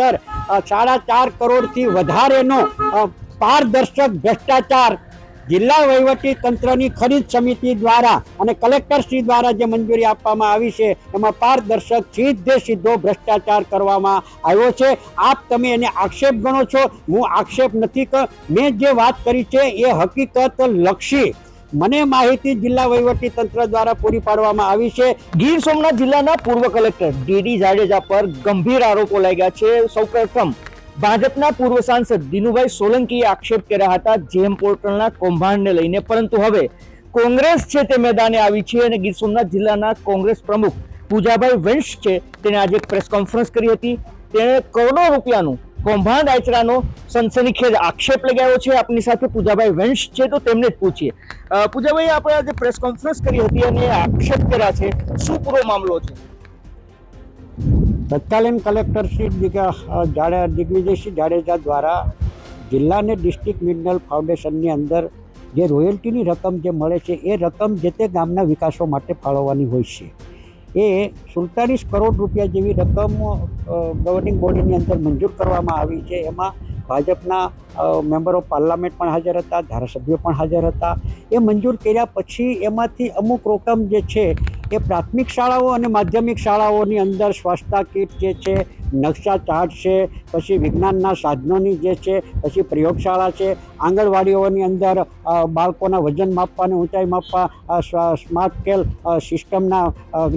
અંદર સાડા ચાર કરોડથી વધારેનો પારદર્શક ભ્રષ્ટાચાર જિલ્લા વહીવટી તંત્રની ખરીદ સમિતિ દ્વારા અને કલેક્ટરશ્રી દ્વારા જે મંજૂરી આપવામાં આવી છે, એમાં પારદર્શક સીધે સીધો ભ્રષ્ટાચાર કરવામાં આવ્યો છે. આપ તમે એને આક્ષેપ ગણો છો? હું આક્ષેપ નથી કર, મેં જે વાત કરી છે એ હકીકત લક્ષી. મને માહિતી જિલ્લા વહીવટી તંત્ર દ્વારા પૂરી પાડવામાં આવી છે. ગીર સોમનાથ જિલ્લાના પૂર્વ કલેક્ટર ડીડી જાડેજા પર ગંભીર આરોપો લાગ્યા છે. સૌપ્રથમ, ભાજપના પૂર્વ સાંસદ દિનુભાઈ સોલંકીએ આક્ષેપ કર્યા હતા જેમ પોર્ટલના કૌભાંડને લઈને. પરંતુ હવે કોંગ્રેસ છે તે મેદાને આવી છે અને ગીર સોમનાથ જિલ્લાના કોંગ્રેસ પ્રમુખ પૂજાભાઈ વંશ છે. તેને આજે એક પ્રેસ કોન્ફરન્સ કરી હતી. તેણે કરોડો રૂપિયાનું કૌભાંડ આચરાનો સનસનીખેજ આક્ષેપ લગાવ્યો છે. આપની સાથે પૂજાભાઈ વંશ છે, તો તેમને જ પૂછીએ. પૂજાભાઈ આપણે આજે પ્રેસ કોન્ફરન્સ કરી હતી અને આક્ષેપ કર્યા છે. શું પૂરો મામલો છે? તત્કાલીન કલેક્ટર શ્રી જાડે દિગ્વિજયસિંહ જાડેજા દ્વારા જિલ્લાને ડિસ્ટ્રિક્ટ મિનરલ ફાઉન્ડેશનની અંદર જે રોયલ્ટીની રકમ જે મળે છે, એ રકમ જે તે ગામના વિકાસો માટે ફાળવવાની હોય છે. એ સુડતાલીસ કરોડ રૂપિયા જેવી રકમ ગવર્નિંગ બોડીની અંદર મંજૂર કરવામાં આવી છે. એમાં ભાજપના મેમ્બર ઓફ પાર્લામેન્ટ પણ હાજર હતા, ધારાસભ્યો પણ હાજર હતા. એ મંજૂર કર્યા પછી એમાંથી અમુક રકમ જે છે એ પ્રાથમિક શાળાઓ અને માધ્યમિક શાળાઓની અંદર સ્વચ્છતા કીટ જે છે, નકશા ચાર્ટ છે, પછી વિજ્ઞાનના સાધનોની જે છે, પછી પ્રયોગશાળા છે, આંગણવાડીઓની અંદર બાળકોના વજન માપવા અને ઊંચાઈ માપવા સ્માર્ટ સ્કેલ સિસ્ટમના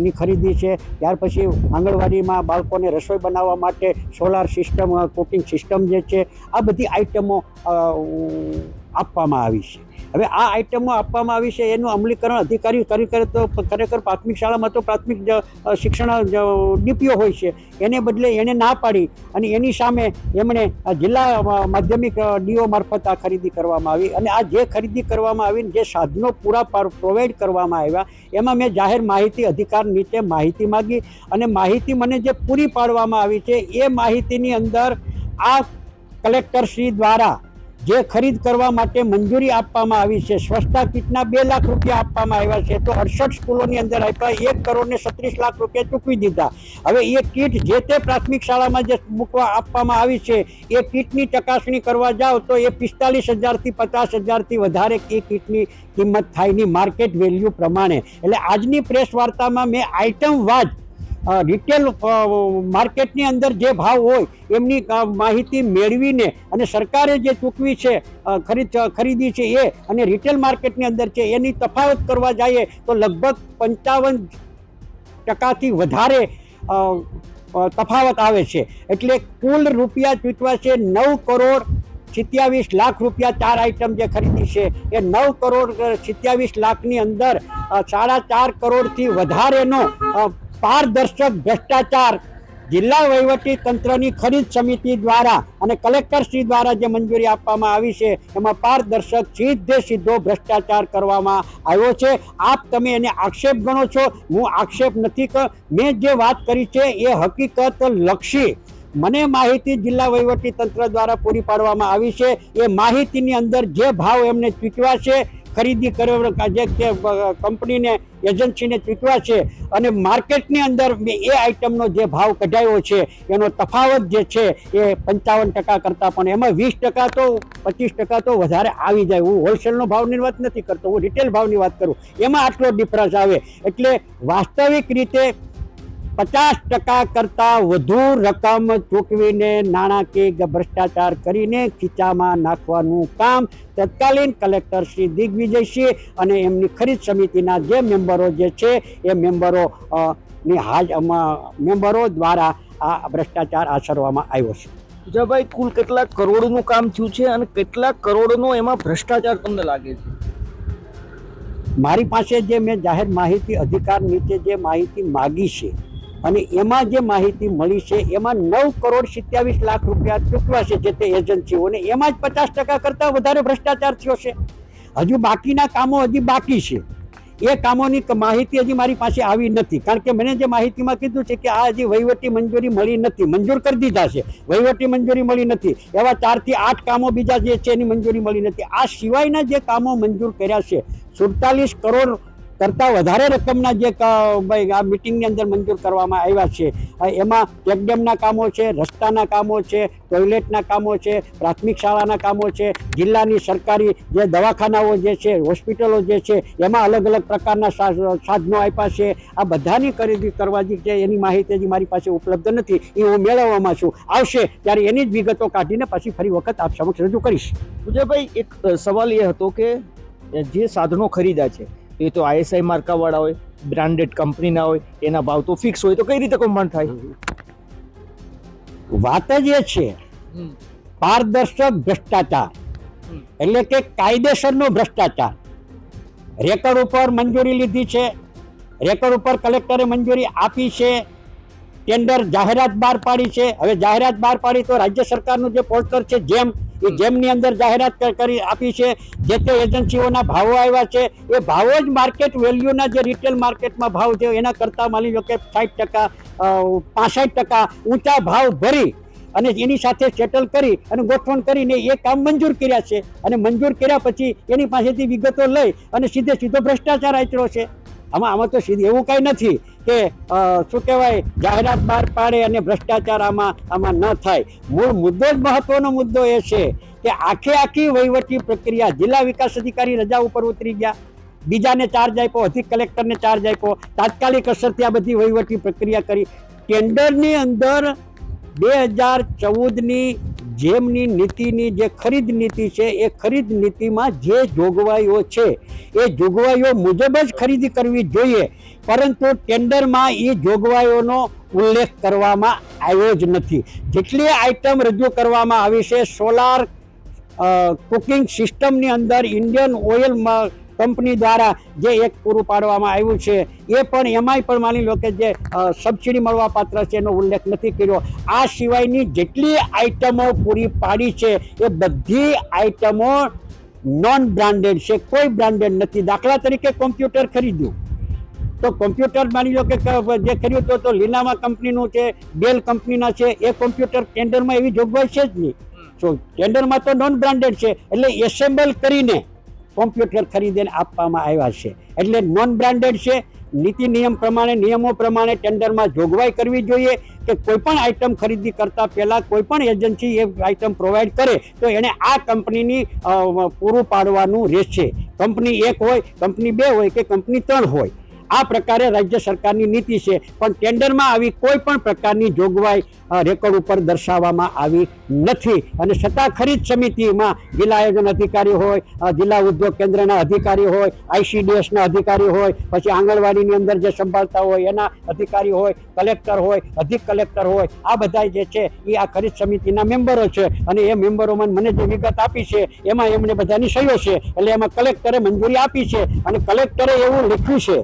ની ખરીદી છે. ત્યાર પછી આંગણવાડીમાં બાળકોને રસોઈ બનાવવા માટે સોલાર સિસ્ટમ કુકિંગ સિસ્ટમ જે છે, આ બધી આઇટમો અ, આપવામાં આવી છે. હવે આ આઇટમો આપવામાં આવી છે એનું અમલીકરણ અધિકારી કરી તો ખરેખર પ્રાથમિક શાળામાં તો પ્રાથમિક શિક્ષણ ડીપીઓ હોય છે. એને બદલે એણે ના પાડી અને એની સામે એમણે જિલ્લા માધ્યમિક ડીઓ મારફત આ ખરીદી કરવામાં આવી. અને આ જે ખરીદી કરવામાં આવી જે સાધનો પૂરા પ્રોવાઈડ કરવામાં આવ્યા એમાં મેં જાહેર માહિતી અધિકાર નીચે માહિતી માગી. અને માહિતી મને જે પૂરી પાડવામાં આવી છે એ માહિતીની અંદર આ કલેક્ટરશ્રી દ્વારા જે ખરીદ કરવા માટે મંજૂરી આપવામાં આવી છે, સ્વચ્છતા કીટના બે લાખ રૂપિયા આપવામાં આવ્યા છે, તો અડસઠ સ્કૂલોની અંદર આપ્યા, એક કરોડ ને છત્રીસ લાખ રૂપિયા ચૂકવી દીધા. હવે એ કીટ જે તે પ્રાથમિક શાળામાં જે મૂકવા આપવામાં આવી છે, એ કીટની ચકાસણી કરવા જાઓ તો એ પિસ્તાલીસ હજારથી પચાસ હજારથી વધારે એ કીટની કિંમત થાયની માર્કેટ વેલ્યુ પ્રમાણે. એટલે આજની પ્રેસ વાર્તામાં મેં આઇટમ વાજ રિટેલ માર્કેટની અંદર જે ભાવ હોય, એમની માહિતી મેળવીને અને સરકારે જે ચૂકવી છે ખરીદ, ખરીદી છે એ અને રિટેલ માર્કેટની અંદર છે એની તફાવત કરવા જઈએ તો લગભગ પંચાવન ટકાથી વધારે તફાવત આવે છે. એટલે કુલ રૂપિયા ચૂકવા છે નવ કરોડ સિત્યાવીસ લાખ રૂપિયા ચાર આઇટમ જે ખરીદી છે એ નવ કરોડ સિત્યાવીસ લાખની અંદર સાડા ચાર કરોડથી વધારેનો પારદર્શક ભ્રષ્ટાચાર જિલ્લા વહીવટી તંત્રની ખરીદ સમિતિ દ્વારા અને કલેક્ટરશ્રી દ્વારા જે મંજૂરી આપવામાં આવી છે, એમાં પારદર્શક સીધે સીધો ભ્રષ્ટાચાર કરવામાં આવ્યો છે. આપ તમે એને આક્ષેપ ગણો છો? હું આક્ષેપ નથી કર મેં જે વાત કરી છે એ હકીકત લક્ષી. મને માહિતી જિલ્લા વહીવટી તંત્ર દ્વારા પૂરી પાડવામાં આવી છે. એ માહિતીની અંદર જે ભાવ એમને ચૂકવા છે ખરીદી કરવા જે કંપનીને, એજન્સીને ચૂકવ્યા છે અને માર્કેટની અંદર એ આઇટમનો જે ભાવ કઢાયો છે, એનો તફાવત જે છે એ પંચાવન ટકા કરતાં પણ એમાં વીસ ટકા તો, પચીસ ટકા તો વધારે આવી જાય. હું હોલસેલનો ભાવની વાત નથી કરતો, હું રિટેલ ભાવની વાત કરું. એમાં આટલો ડિફરન્સ આવે. એટલે વાસ્તવિક રીતે પચાસ ટકા કરતાં વધુ રકમ ચૂકવીને નાણાકીય ભ્રષ્ટાચાર કરીને ખીચામાં નાખવાનું કામ તત્કાલીન કલેક્ટર શ્રી દિગ્વિજયસિંહ અને એમની ખરીદ સમિતિના જે મેમ્બરો જે છે એ મેમ્બરો ની હાજ મેમ્બરો દ્વારા આ ભ્રષ્ટાચાર આચરવામાં આવ્યો છે. પૂજાભાઈ કુલ કેટલા કરોડનું કામ થયું છે અને કેટલા કરોડનો એમાં ભ્રષ્ટાચાર તમને લાગે છે? મારી પાસે જે મેં જાહેર માહિતી અધિકાર નીચે જે માહિતી માગી છે અને એમાં જે માહિતી મળી છે, એમાં નવ કરોડ સિત્યાવીસ લાખ રૂપિયા ચૂકવાશે જે તે એજન્સીઓને. એમાં જ પચાસ ટકા કરતાં વધારે ભ્રષ્ટાચાર થયો છે. હજુ બાકીના કામો હજી બાકી છે. એ કામોની માહિતી હજી મારી પાસે આવી નથી. કારણ કે મને જે માહિતીમાં કીધું છે કે આ હજી વહીવટી મંજૂરી મળી નથી. મંજૂર કરી દીધા છે. વહીવટી મંજૂરી મળી નથી. એવા ચારથી આઠ કામો બીજા જે છે એની મંજૂરી મળી નથી. આ સિવાયના જે કામો મંજૂર કર્યા છે, સુડતાલીસ કરોડ કરતાં વધારે રકમના જે ભાઈ, આ મિટિંગની અંદર મંજૂર કરવામાં આવ્યા છે. એમાં ચેકડેમના કામો છે, રસ્તાના કામો છે ટોયલેટના કામો છે, પ્રાથમિક શાળાના કામો છે, જિલ્લાની સરકારી જે દવાખાનાઓ જે છે, હોસ્પિટલો જે છે, એમાં અલગ અલગ પ્રકારના સાધનો આપ્યા છે. આ બધાની ખરીદી કરવાની જે એની માહિતી હજી મારી પાસે ઉપલબ્ધ નથી. એ હું મેળવવામાં છું. આવશે ત્યારે એની જ વિગતો કાઢીને પછી ફરી વખત આપ સમક્ષ રજૂ કરીશ. વિજયભાઈ, એક સવાલ એ હતો કે, જે સાધનો ખરીદ્યા છે એ તો આઈએસઆઈ માર્કાવાળા હોય બ્રાન્ડેડ કંપનીના હોય એના ભાવ તો ફિક્સ હોય તો કઈ રીતે કૌભાંડ થાય? વાત જ એ છે. પારદર્શક ભ્રષ્ટાચાર. એટલે કે કાયદેસરનો ભ્રષ્ટાચાર. રેકર્ડ ઉપર મંજૂરી લીધી છે. રેકર્ડ ઉપર કલેક્ટરે મંજૂરી આપી છે. ટેન્ડર જાહેરાત બહાર પાડી છે. હવે જાહેરાત બહાર પાડી તો રાજ્ય સરકારનું જે પોસ્ટર છે જેમ એ જેમની અંદર જાહેરાત કરી આપી છે જે તે એજન્સીઓના ભાવો આવ્યા છે એ ભાવો જ માર્કેટ વેલ્યુના જે રિટેલ માર્કેટમાં ભાવ છે એના કરતાં માની લો કે સાઠ ટકા પાસઠ ટકા ઊંચા ભાવ ભરી અને એની સાથે સેટલ કરી અને ગોઠવણ કરીને એ કામ મંજૂર કર્યા છે. અને મંજૂર કર્યા પછી એની પાસેથી વિગતો લઈ અને સીધે સીધો ભ્રષ્ટાચાર આચરો છે. આમાં આમાં તો સીધું એવું કાંઈ નથી કે શું કહેવાય, જાહેરાત બહાર પાડે અને ભ્રષ્ટાચાર આમાં આમાં ન થાય. મૂળ મુદ્દો જ મહત્વનો મુદ્દો એ છે કે આખે આખી વહીવટી પ્રક્રિયા જિલ્લા વિકાસ અધિકારી રજા ઉપર ઉતરી ગયા. બીજાને ચાર્જ આપ્યો, અધિક કલેક્ટરને ચાર્જ આપ્યો. તાત્કાલિક અસરથી આ બધી વહીવટી પ્રક્રિયા કરી. ટેન્ડરની અંદર બે હજાર ચૌદની જેમની નીતિની જે ખરીદ નીતિ છે, એ ખરીદ નીતિમાં જે જોગવાઈઓ છે, એ જોગવાઈઓ મુજબ જ ખરીદી કરવી જોઈએ. પરંતુ ટેન્ડરમાં એ જોગવાઈઓનો ઉલ્લેખ કરવામાં આવ્યો જ નથી. જેટલી આઇટમ રજૂ કરવામાં આવી છે, સોલાર કુકિંગ સિસ્ટમની અંદર ઇન્ડિયન ઓઇલ કંપની દ્વારા જે એક પૂરું પાડવામાં આવ્યું છે એ પણ એમાંય પણ માની લો કે જે સબસિડી મળવા પાત્ર છે એનો ઉલ્લેખ નથી કર્યો. આ સિવાયની જેટલી આઇટમો પૂરી પાડી છે એ બધી આઇટમો નોન બ્રાન્ડેડ છે કોઈ બ્રાન્ડેડ નથી. દાખલા તરીકે કોમ્પ્યુટર ખરીદ્યું. તો કોમ્પ્યુટર માની લો કે જે ખરીદ્યું તો તો લીનામા કંપનીનું છે ડેલ કંપનીના છે એ કોમ્પ્યુટર ટેન્ડરમાં એવી જોગવાઈ છે જ નહીં. તો ટેન્ડરમાં તો નોન બ્રાન્ડેડ છે એટલે એસેમ્બલ કરીને કોમ્પ્યુટર ખરીદીને આપવામાં આવ્યા છે. એટલે નોન બ્રાન્ડેડ છે. નીતિ નિયમ પ્રમાણે, નિયમો પ્રમાણે ટેન્ડરમાં જોગવાઈ કરવી જોઈએ કે કોઈ પણ આઇટમ ખરીદી કરતા પહેલા કોઈ પણ એજન્સી એ આઇટમ પ્રોવાઈડ કરે તો એણે આ કંપનીની પૂરું પાડવાનું રહેશે. કંપની એક હોય કંપની બે હોય કે કંપની ત્રણ હોય. આ પ્રકારે રાજ્ય સરકારની નીતિ છે. પણ ટેન્ડરમાં આવી કોઈ પણ પ્રકારની જોગવાઈ રેકોર્ડ ઉપર દર્શાવવામાં આવી નથી. અને છતાં ખરીદ સમિતિમાં જિલ્લા આયોજન અધિકારી હોય જિલ્લા ઉદ્યોગ કેન્દ્રના અધિકારી હોય આઈસીડીએસના અધિકારી હોય, પછી આંગણવાડીની અંદર જે સંભાળતા હોય, એના અધિકારી હોય, કલેક્ટર હોય, અધિક કલેક્ટર હોય, આ બધા જે છે એ આ ખરીદ સમિતિના મેમ્બરો છે. અને એ મેમ્બરોમાં મને જે વિગત આપી છે, એમાં એમણે બધાની સહીઓ છે. એટલે એમાં કલેક્ટરે મંજૂરી આપી છે અને કલેક્ટરે એવું લખ્યું છે.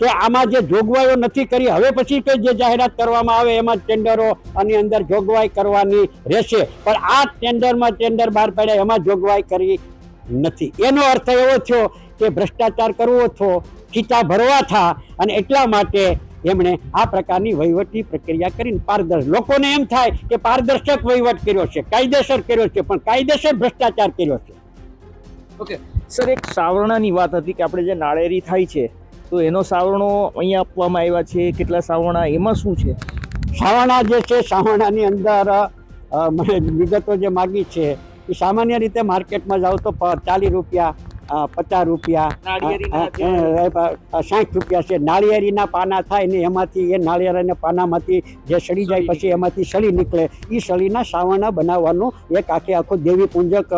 કે આમાં જે જોગવાઈઓ નથી કરી, હવે પછી કઈ જે જાહેરાત કરવામાં આવે એમાં ટેન્ડરો આની અંદર જોગવાઈ કરવાની રહેશે. પણ આ ટેન્ડરમાં ટેન્ડર બહાર પાડ્યા, એમાં જોગવાઈ કરી નથી. એનો અર્થ એવો થયો કે ભ્રષ્ટાચાર કરવો થયો ખીચા ભરવા થા, અને એટલા માટે એમણે આ પ્રકારની વહીવટની પ્રક્રિયા કરીને પારદર્શક, લોકોને એમ થાય કે પારદર્શક વહીવટ કર્યો છે, કાયદેસર કર્યો છે, પણ કાયદેસર ભ્રષ્ટાચાર કર્યો છે. ઓકે સર એક સાવરણાની વાત હતી કે આપણે જે નાળેરી થાય છે તો એનો સાવરણો અહીંયા આપવામાં આવ્યા છે, કેટલા સાવરણા, એમાં શું છે? સાવરણા જે છે, સાવરણાની અંદર મને વિગતો જે માગી છે, એ સામાન્ય રીતે માર્કેટમાં જાઓ તો ચાલીસ રૂપિયા પચાસ રૂપિયા સાઠ રૂપિયા છે. નાળિયેરીના પાના થાય ને એમાંથી એ નાળિયેરના પાનામાંથી જે સડી જાય પછી એમાંથી સળી નીકળે. એ સળીના સાવરણા બનાવવાનું એક આખે આખો દેવી પૂંજક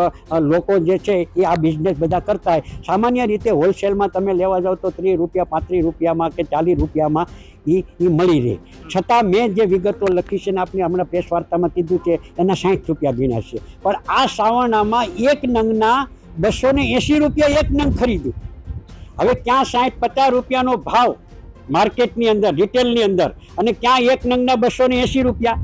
લોકો જે છે એ આ બિઝનેસ બધા કરતા હોય. સામાન્ય રીતે હોલસેલમાં તમે લેવા જાઓ તો ત્રીસ રૂપિયા પાંત્રીસ રૂપિયામાં કે ચાલીસ રૂપિયામાં એ એ મળી રહે. છતાં મેં જે વિગતો લખી છે ને આપણે હમણાં પ્રેસ વાર્તામાં કીધું છે એના સાઠ રૂપિયા ગણ્યા છે. પણ આ સાવરણામાં એક નંગના બસો ને એંસી રૂપિયા એક નંગ ખરીદ્યું. હવે ક્યાં સાઠ પચાસ રૂપિયાનો ભાવ માર્કેટની અંદર રિટેલની અંદર? અને ક્યાં એક નંગના બસો ને એંસી રૂપિયા?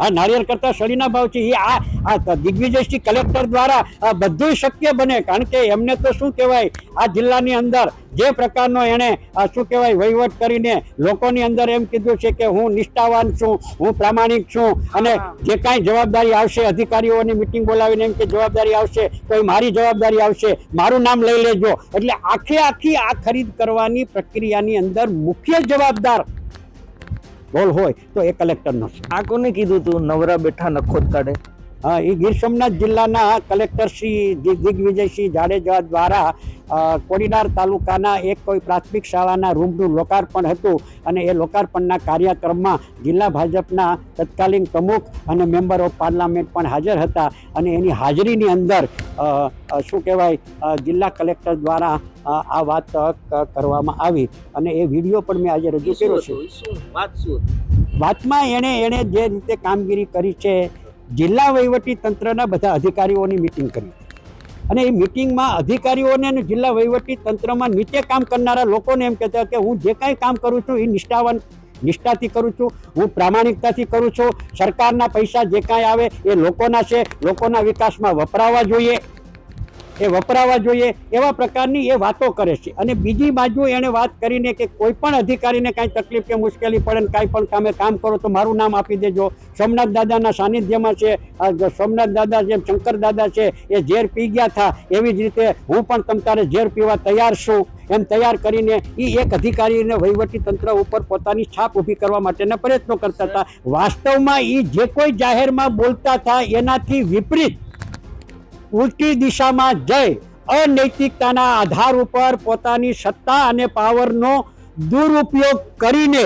હા નાળિયેર કરતા સળીના ભાવ છે. એ આ દિગ્વિજયસિંહ કલેક્ટર દ્વારા બધું શક્ય બને. કારણ કે એમને તો શું કહેવાય આ જિલ્લાની અંદર જે પ્રકારનો એણે શું કહેવાય વહીવટ કરીને લોકોની અંદર એમ કીધું છે કે હું નિષ્ઠાવાન છું હું પ્રામાણિક છું અને જે કાંઈ જવાબદારી આવશે અધિકારીઓની મિટિંગ બોલાવીને એમ કે જવાબદારી આવશે કોઈ મારી જવાબદારી આવશે મારું નામ લઈ લેજો. એટલે આખે આખી આ ખરીદ કરવાની પ્રક્રિયાની અંદર મુખ્ય જવાબદાર રોલ હોય તો એ કલેક્ટરનો છે. આ કોને કીધું તું? નવરા બેઠા નખોદ કાઢે? હા એ ગીર સોમનાથ જિલ્લાના કલેક્ટર શ્રી દિગ્વિજયસિંહ જાડેજા દ્વારા કોડીનાર તાલુકાના એક કોઈ પ્રાથમિક શાળાના રૂમનું લોકાર્પણ હતું અને એ લોકાર્પણના કાર્યક્રમમાં જિલ્લા ભાજપના તત્કાલીન પ્રમુખ અને મેમ્બર ઓફ પાર્લામેન્ટ પણ હાજર હતા અને એની હાજરીની અંદર શું કહેવાય જિલ્લા કલેક્ટર દ્વારા આ વાત કરવામાં આવી અને એ વીડિયો પણ મેં આજે રજૂ કર્યો છે. વાતમાં એણે એણે જે રીતે કામગીરી કરી છે જિલ્લા વહીવટી તંત્રના બધા અધિકારીઓની મિટિંગ કરી. અને એ મિટિંગમાં અધિકારીઓને અને જિલ્લા વહીવટી તંત્રમાં નીચે કામ કરનારા લોકોને એમ કહેતા કે હું જે કાંઈ કામ કરું છું એ નિષ્ઠાવાન, નિષ્ઠાથી કરું છું, હું પ્રામાણિકતાથી કરું છું, સરકારના પૈસા જે કાંઈ આવે એ લોકોના છે, લોકોના વિકાસમાં વપરાવા જોઈએ. એ વપરાવા જોઈએ, એવા પ્રકારની એ વાતો કરે છે. અને બીજી બાજુ એણે વાત કરીને કે કોઈ પણ અધિકારીને કાંઈ તકલીફ કે મુશ્કેલી પડે ને કાંઈ પણ તમે કામ કરો તો મારું નામ આપી દેજો. સોમનાથ દાદાના સાનિધ્યમાં છે સોમનાથ દાદા જેમ શંકર દાદા છે, એ ઝેર પી ગયા હતા એવી જ રીતે હું પણ તમ તારે ઝેર પીવા તૈયાર છું. એમ તૈયાર કરીને એ એક અધિકારીને વહીવટી તંત્ર ઉપર પોતાની છાપ ઊભી કરવા માટેના પ્રયત્નો કરતા હતા. વાસ્તવમાં એ જે કોઈ જાહેરમાં બોલતા હતા એનાથી વિપરીત ઉલટી દિશામાં જઈ અનૈતિકતાના આધાર ઉપર પોતાની સત્તા અને પાવરનો દુરુપયોગ કરીને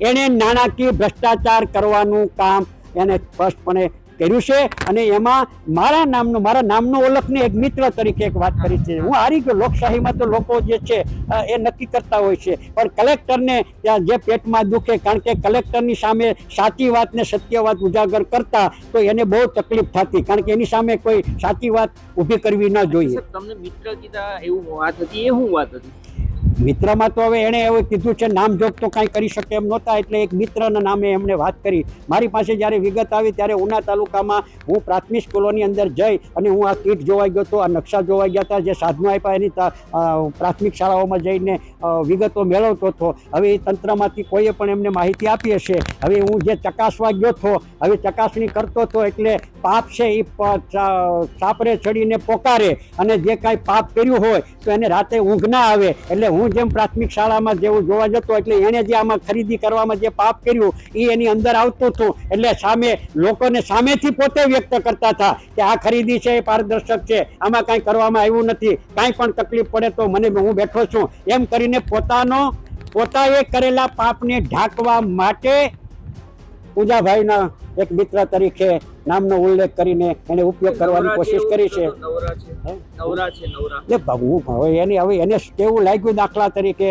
એણે નાણાકીય ભ્રષ્ટાચાર કરવાનું કામ એને સ્પષ્ટપણે કર્યું છે અને એમાં મારા નામનો મારા નામનો ઓળખને એક મિત્ર તરીકે એક વાત કરી છે. હું હારી ગયો. લોકશાહીમાં તો લોકો જે છે એ નક્કી કરતા હોય છે. પણ કલેક્ટરને ત્યાં જે પેટમાં દુખે કારણ કે કલેક્ટરની સામે સાચી વાત ને સત્ય વાત ઉજાગર કરતા તો એને બહુ તકલીફ થતી. કારણ કે એની સામે કોઈ સાચી વાત ઊભી કરવી ન જોઈએ. તમને મિત્ર કીધા એવું વાત હતી એ શું વાત હતી? મિત્રમાં તો હવે એણે એવું કીધું છે, નામ જોગ તો કાંઈ કરી શકે એમ નહોતા. એટલે એક મિત્રના નામે એમણે વાત કરી. મારી પાસે જ્યારે વિગત આવી ત્યારે ઉના તાલુકામાં હું પ્રાથમિક સ્કૂલોની અંદર જઈ અને હું આ કીટ જોવાઈ ગયો હતો, આ નકશા જોવાઈ ગયા હતા, જે સાધનો આપ્યા એની પ્રાથમિક શાળાઓમાં જઈને વિગતો મેળવતો હતો. હવે એ તંત્રમાંથી કોઈએ પણ એમને માહિતી આપી હશે. હવે હું જે ચકાસવા ગયો હતો, હવે ચકાસણી કરતો હતો એટલે પાપ છે એ ચાપરે ચડીને પોકારે. અને જે કાંઈ પાપ કર્યું હોય તો એને રાતે ઊંઘ ના આવે. એટલે હું જેમ પ્રાથમિક શાળામાં જેવું જોવા જતો એટલે એણે જે આમાં ખરીદી કરવામાં જે પાપ કર્યું એ એની અંદર આવતું હતું. એટલે સામે લોકોને સામેથી પોતે વ્યક્ત કરતા હતા કે આ ખરીદી છે, એ પારદર્શક છે. આમાં કાંઈ કરવામાં આવ્યું નથી. કાંઈ પણ તકલીફ પડે તો મને હું બેઠો છું. એમ કરીને પોતાનો, પોતાએ કરેલા પાપને ઢાંકવા માટે પૂજાભાઈના એક મિત્ર તરીકે નામનો ઉલ્લેખ કરીને એને ઉપયોગ કરવાની કોશિશ કરી છે. એટલે હું? હવે એને હવે એને કેવું લાગ્યું દાખલા તરીકે?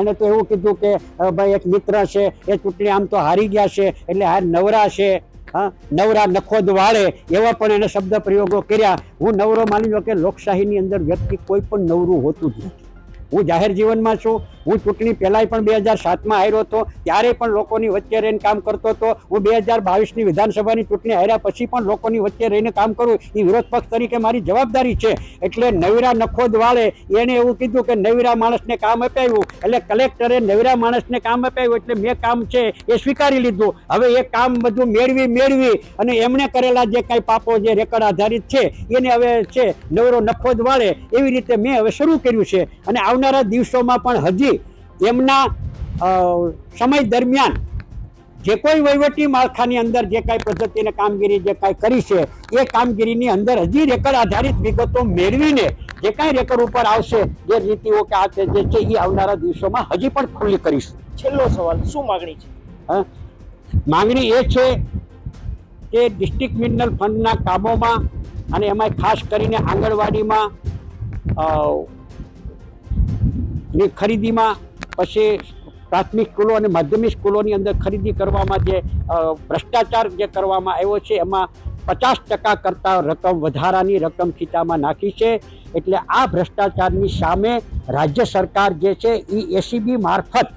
એને તો એવું કીધું કે ભાઈ એક મિત્ર છે એ ચૂંટણી આમ તો હારી ગયા છે એટલે આ નવરા છે હા? નવરા નખોદ વાળે એવા પણ એને શબ્દ પ્રયોગો કર્યા. હું નવરો માની લો કે લોકશાહીની અંદર વ્યક્તિ કોઈ પણ નવરું હોતું જ નથી. હું જાહેર જીવનમાં છું, હું ચૂંટણી પહેલાંય પણ બે હજાર સાતમાં હાર્યો હતો, ત્યારે પણ લોકોની વચ્ચે રહીને કામ કરતો હતો. હું બે હજાર બાવીસની વિધાનસભાની ચૂંટણી હાર્યા પછી પણ લોકોની વચ્ચે રહીને કામ કરું, એ વિરોધ પક્ષ તરીકે મારી જવાબદારી છે. એટલે નવીરા નખોદ વાળે એવું કીધું કે નવીરા માણસને કામ અપાવ્યું, એટલે કલેક્ટરે નવીરા માણસને કામ અપાવ્યું, એટલે મેં કામ છે એ સ્વીકારી લીધું. હવે એ કામ બધું મેળવી મેળવી અને એમણે કરેલા જે કાંઈ પાપો જે રેકર્ડ આધારિત છે, એને હવે છે નવરો નખોદ વાળે એવી રીતે મેં હવે શરૂ કર્યું છે. અને આવનારા દિવસોમાં પણ હજી એમના સમય દરમિયાન જે કોઈ વહીવટી માળખાની અંદર જે કાંઈ પદ્ધતિને કામગીરી જે કાંઈ કરી છે એ કામગીરીની અંદર હજી રેકર્ડ આધારિત વિગતો મેળવીને જે કાંઈ રેકર્ડ ઉપર આવશે જે નીતિઓ કે આ છે જે છે એ આવનારા દિવસોમાં હજી પણ ખુલ્લી કરીશું છેલ્લો સવાલ શું માગણી છે હા? માંગણી એ છે કે ડિસ્ટ્રિક્ટ મિનરલ ફંડના કામોમાં અને એમાં ખાસ કરીને આંગણવાડીમાં ની ખરીદીમાં પછી પ્રાથમિક સ્કૂલો અને માધ્યમિક સ્કૂલોની અંદર ખરીદી કરવામાં જે ભ્રષ્ટાચાર જે કરવામાં આવ્યો છે, એમાં પચાસ ટકા કરતાં રકમ વધારાની રકમ ખીચામાં નાખી છે. એટલે આ ભ્રષ્ટાચારની સામે રાજ્ય સરકાર જે છે એ એસીબી મારફત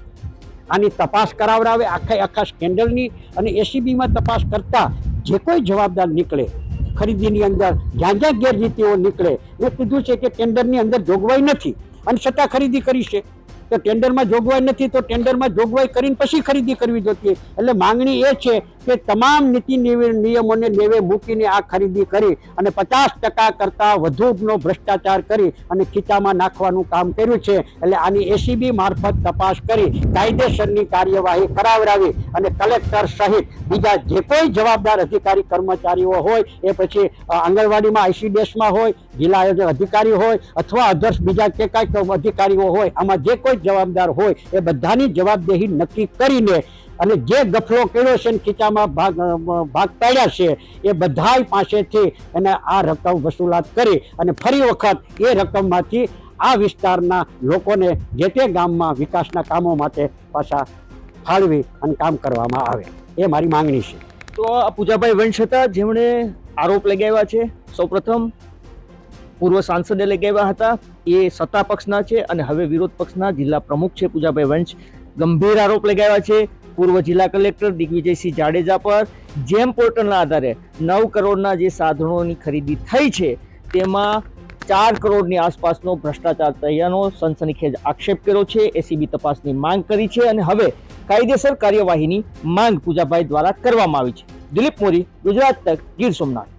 આની તપાસ કરાવડાવે, આખા આખા સ્કેન્ડલની અને એસીબીમાં તપાસ કરતાં જે કોઈ જવાબદાર નીકળે, ખરીદીની અંદર જ્યાં જ્યાં ગેરરીતિઓ નીકળે મેં કીધું છે કે ટેન્ડરની અંદર જોગવાઈ નથી. અને છતાં ખરીદી કરી છે. તો ટેન્ડરમાં જોગવાઈ નથી, તો ટેન્ડરમાં જોગવાઈ કરીને પછી ખરીદી કરવી જોતી એટલે માંગણી એ છે કે તમામ નીતિ નિયમોને નેવે મૂકીને આ ખરીદી કરી અને પચાસ ટકા કરતાં વધુનો ભ્રષ્ટાચાર કરી અને ખીચામાં નાખવાનું કામ કર્યું છે. એટલે આની એસીબી મારફત તપાસ કરી, કાયદેસરની કાર્યવાહી કરાવડાવી અને કલેક્ટર સહિત બીજા જે કોઈ જવાબદાર અધિકારી કર્મચારીઓ હોય, એ પછી આંગણવાડીમાં આઈસીડીએસમાં હોય, જિલ્લા અધિકારી હોય અથવા અધર્સ બીજા કે કાંઈક અધિકારીઓ હોય, આમાં જે કોઈ જવાબદાર હોય, એ બધાની જવાબદેહી નક્કી કરીને અને જે ગફલો કર્યો છે ખીચામાં ભાગ ભાગ પાડ્યા છે, એ બધાય પાસેથી એને આ રકમ વસૂલાત કરી અને ફરી વખત એ રકમમાંથી આ વિસ્તારના લોકોને જે તે ગામમાં વિકાસના કામો માટે પાછા ફાળવી અને કામ કરવામાં આવે. એ મારી માંગણી છે. તો પૂજાભાઈ વંશ હતા, જેમણે આરોપ લગાવ્યા છે. સૌપ્રથમ પૂર્વ સાંસદે લગાવ્યા હતા. એ સત્તા પક્ષના છે અને હવે વિરોધ પક્ષના જિલ્લા પ્રમુખ છે પૂજાભાઈ વંશ. ગંભીર આરોપ લગાવ્યા છે. પૂર્વ જિલ્લા કલેક્ટર દિગ્વિજયસિંહ જાડેજા પર, જેમ પોર્ટલના આધારે નવ કરોડના જે સાધનોની ખરીદી થઈ છે, તેમાં ચાર કરોડની આસપાસનો ભ્રષ્ટાચાર થયાનો સનસનીખેજ આક્ષેપ કર્યો છે, એસીબી તપાસની માંગ કરી છે અને હવે કાયદેસર કાર્યવાહીની માંગ પૂજાભાઈ દ્વારા કરવામાં આવી છે. દિલીપ મોરી ગુજરાત તક, ગીર સોમનાથ.